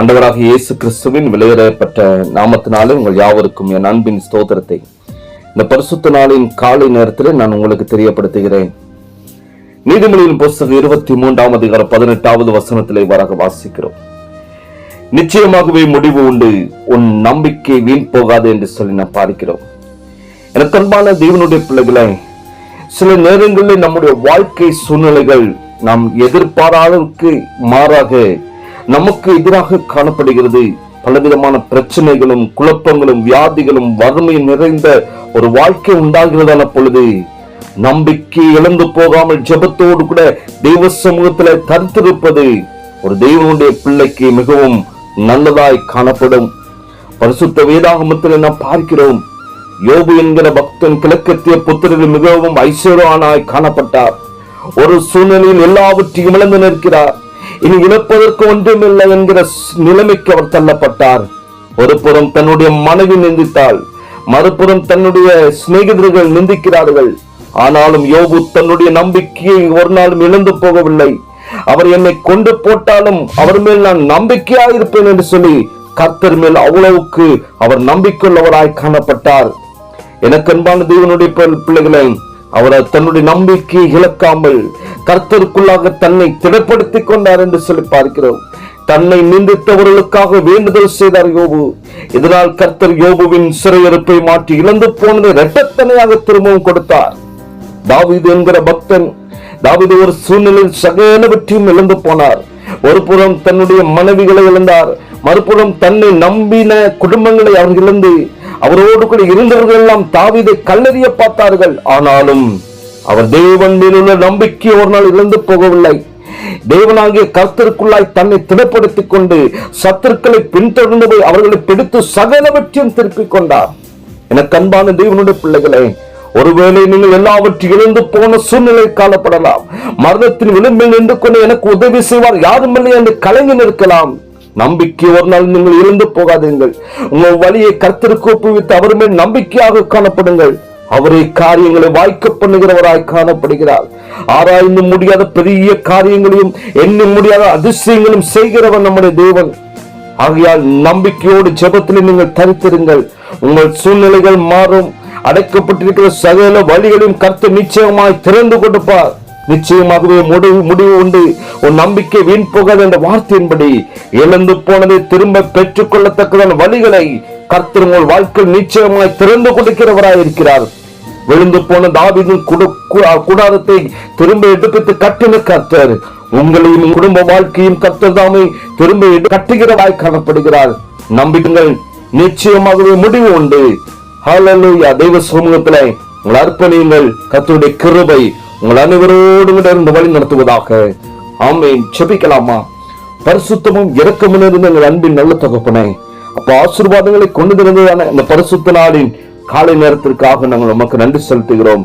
ஆண்டவராக இயேசு கிறிஸ்துவின் விலையேறப்பட்ட நாமத்தினாலே உங்கள் யாவருக்கும் என் அன்பின் ஸ்தோத்திரத்தை. இந்த பரிசுத்த நாளின் காலை நேரத்தில் நான் உங்களுக்கு தெரியப்படுத்துகிறேன். நீதிமொழியின் புஸ்தகம் இருபத்தி மூன்றாம் அதிகாரம் பதினெட்டாவது வசனத்திலே வராக வாசிக்கிறோம். நிச்சயமாகவே முடிவு உண்டு உன் நம்பிக்கை வீண் போகாது என்று சொல்லி நான் பார்க்கிறோம். எனக்கு அன்பான தேவனுடைய பிள்ளைகளை சில நேரங்களில் நம்முடைய வாழ்க்கை சூழ்நிலைகள் நாம் எதிர்பாராதற்கு மாறாக நமக்கு எதிராக காணப்படுகிறது. பலவிதமான பிரச்சனைகளும் குழப்பங்களும் வியாதிகளும் வறுமை நிறைந்த ஒரு வாழ்க்கை உண்டாகிறதான பொழுது நம்பிக்கை இழந்து போகாமல் ஜெபத்தோடு கூட தெய்வ சமூகத்துல தடுத்திருப்பது ஒரு தெய்வனுடைய பிள்ளைக்கு மிகவும் நல்லதாய் காணப்படும். பரிசுத்த வேதாகமத்தில் நாம் பார்க்கிறோம் யோபு என்கிற பக்தன் கிழக்கத்திய புத்திரில் மிகவும் ஐஸ்வர்யானாய் காணப்பட்டார். ஒரு சூழ்நிலையில் எல்லாவற்றையும் இழந்து நிற்கிறார். இனி இழப்பதற்கு ஒன்றுமில்லை என்கிற நிலைமைக்கு அவர் தள்ளப்பட்டார். ஒரு புறம் தன்னுடைய மனைவி நிந்தித்தாள் மறுபுறம் தன்னுடைய சிநேகிதர்கள் நிந்திக்கிறார்கள். ஆனாலும் யோபு தன்னுடைய நம்பிக்கையை ஒரு நாளும் இழந்து போகவில்லை. அவர் என்னை கொண்டு போட்டாலும் அவர் மேல் நான் நம்பிக்கையா இருப்பேன் என்று சொல்லி கர்த்தர் மேல் அவ்வளவுக்கு அவர் நம்பிக்கையுள்ளவராய் காணப்பட்டார். எனக்கு அன்பான தேவனுடைய பிள்ளைகளை அவர் தன்னுடைய நம்பிக்கையை இழக்காமல் கர்த்தருக்குள்ளாக தன்னை திடப்படுத்திக் கொண்டார் என்று சொல்லி பார்க்கிறோம். தன்னை நிந்தித்தவர்களுக்காக வேண்டுதல் செய்தார் யோபு. இதனால் கர்த்தர் யோபுவின் சிறையிருப்பை மாற்றி இழந்து போனதை இரட்டத்தனையாக திரும்பவும் கொடுத்தார். தாவிது என்கிற பக்தன் தாவிது ஒரு சூழ்நிலையில் சகலவற்றையும் இழந்து போனார். ஒரு புறம் தன்னுடைய மனைவிகளை இழந்தார். மறுபுறம் தன்னை நம்பின குடும்பங்களை அவர் இழந்து அவரோடு கூட இருந்தவர்கள் எல்லாம் தாவீதை கல்லறிய பார்த்தார்கள். ஆனாலும் அவர் தேவன் மேலுள்ள நம்பிக்கை ஒரு நாள் இழந்து போகவில்லை. தேவனாகிய கர்த்தருக்குள்ளாய் தன்னை திடப்படுத்திக் கொண்டு சத்துருக்களை பின்தொடர்ந்து போய் அவர்களை பிடித்து சகலவற்றையும் திருப்பிக் கொண்டார். எனக்கு அன்பான தேவனுடைய பிள்ளைகளே ஒருவேளை நீங்கள் எல்லாவற்றையும் இழந்து போன சூழ்நிலை காணப்படலாம். மரணத்தின் விளிம்பில் நின்று கொண்டு எனக்கு உதவி செய்வார் யாரும் இல்லை என்று கலங்கி நிற்கலாம். நம்பிக்கை ஒரு நாள் நீங்கள் இழந்து போகாதீர்கள். உங்கள் வழியை கர்த்தருக்கு ஒப்புவித்து அவர் மேல் நம்பிக்கையாக காணப்படுங்கள். அவரே காரியங்களை வாய்க்க பண்ணுகிறவராய் காணப்படுகிறார். ஆராய்ந்து முடியாத பெரிய காரியங்களையும் எண்ணி முடியாத அதிசயங்களும் செய்கிறவன் நம்முடைய தேவன். ஆகையால் நம்பிக்கையோடு ஜெபத்தில் நீங்கள் தரித்திருங்கள். உங்கள் சூழ்நிலைகள் மாறும். அடைக்கப்பட்டிருக்கிற சகல வழிகளையும் கர்த்தர் நிச்சயமாய் திறந்து கொடுப்பார். நிச்சயமாகவே முடிவு முடிவு உண்டு. உன் நம்பிக்கை வீண் போகாது என்ற வார்த்தையின்படி இழந்து போனதை திரும்ப பெற்றுக் கொள்ளத்தக்கதான வழிகளை கர்த்தர் உங்கள் வாழ்க்கையில் நிச்சயமாய் திறந்து கொடுக்கிறவராய் இருக்கிறார் விழுந்து போன தாவிதின் குடு- கூடாரத்தை திரும்ப எடுப்பித்து கட்டின கர்த்தர் உங்களையும் குடும்ப வாழ்க்கையும் கர்த்தர் தாமே திரும்ப கட்டுகிறவாய் காணப்படுகிறார். நம்பிடுங்கள் நிச்சயமாகவே முடிவு உண்டு. ஹalleluya தெய்வ சமூகத்திலே உங்கள் அர்ப்பணியுங்கள். கர்த்தருடைய கிருபை உங்கள் அனைவரோடு கூட இருந்து வழி நடத்துவதாக. ஆமேன். செபிக்கலாமா பரிசுத்தமும் இரக்கமும் இருந்த எங்கள் அன்பின் நல்ல தகப்பனே அப்ப ஆசீர்வாதங்களை கொண்டு இருந்ததான இந்த பரிசுத்த நாளின் காலை நேரத்திற்காக நாங்கள் உமக்கு நன்றி செலுத்துகிறோம்.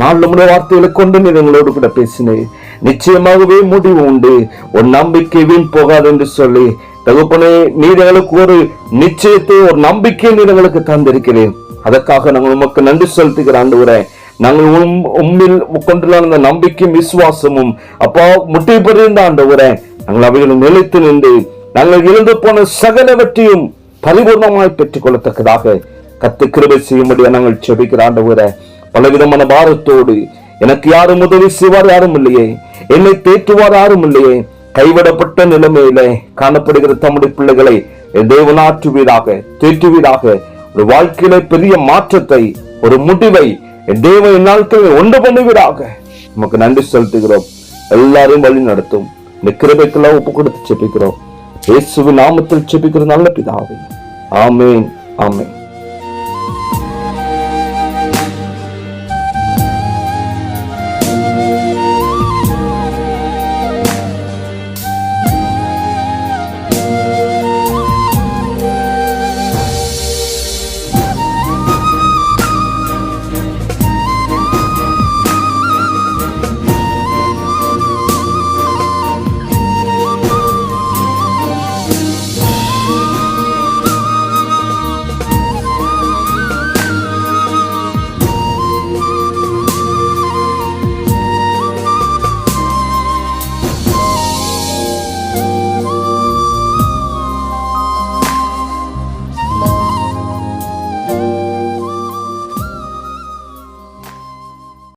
நாள் நம்முடைய வார்த்தைகளை கொண்டு நீர் எங்களோடு கூட பேசினேன் நிச்சயமாகவே முடிவு உண்டு. ஒரு நம்பிக்கை வீண் போகாது என்று சொல்லி தகுப்பனே நீர் எங்களுக்கு ஒரு நிச்சயத்தை ஒரு நம்பிக்கையை நீர் எங்களுக்கு தந்திருக்கிறேன் அதற்காக நாங்கள் உமக்கு நன்றி செலுத்துகிற ஆண்டு நாங்கள் உம் உம்மில் கொண்டுள்ள அந்த நம்பிக்கையும் விசுவாசமும் அப்பா முட்டை பெறிந்த ஆண்டவரே நாங்கள் அவைகளும் நிலைத்து நின்று நாங்கள் இழந்து போன சகலவற்றையும் பரிபூர்ணமாய் பெற்றுக் கொள்ளத்தக்கதாக கத்து கிருபை செய்யும்படியா நாங்கள் செபிக்கிற ஆண்டவரே. பலவிதமான பாரத்தோடு எனக்கு யாரும் உதவி செய்வார் யாரும் இல்லையே. என்னை தேற்றுவார் யாரும் இல்லையே. கைவிடப்பட்ட நிலைமையிலே காணப்படுகிற தம்முடைய பிள்ளைகளை என் தேவனாற்றுவீராக தேற்றுவீராக. ஒரு வாழ்க்கையில பெரிய மாற்றத்தை ஒரு முடிவை என் தேவ நாட்களை ஒன்று பண்ணுவீராக. நமக்கு நன்றி செலுத்துகிறோம். எல்லாரையும் வழி நடத்தும். இந்த கிருபைக்கெல்லாம் ஒப்பு கொடுத்து செபிக்கிறோம். இயேசுவின் நாமத்தில் செபிக்கிற நல்ல பிதாவே. ஆமேன் ஆமேன்.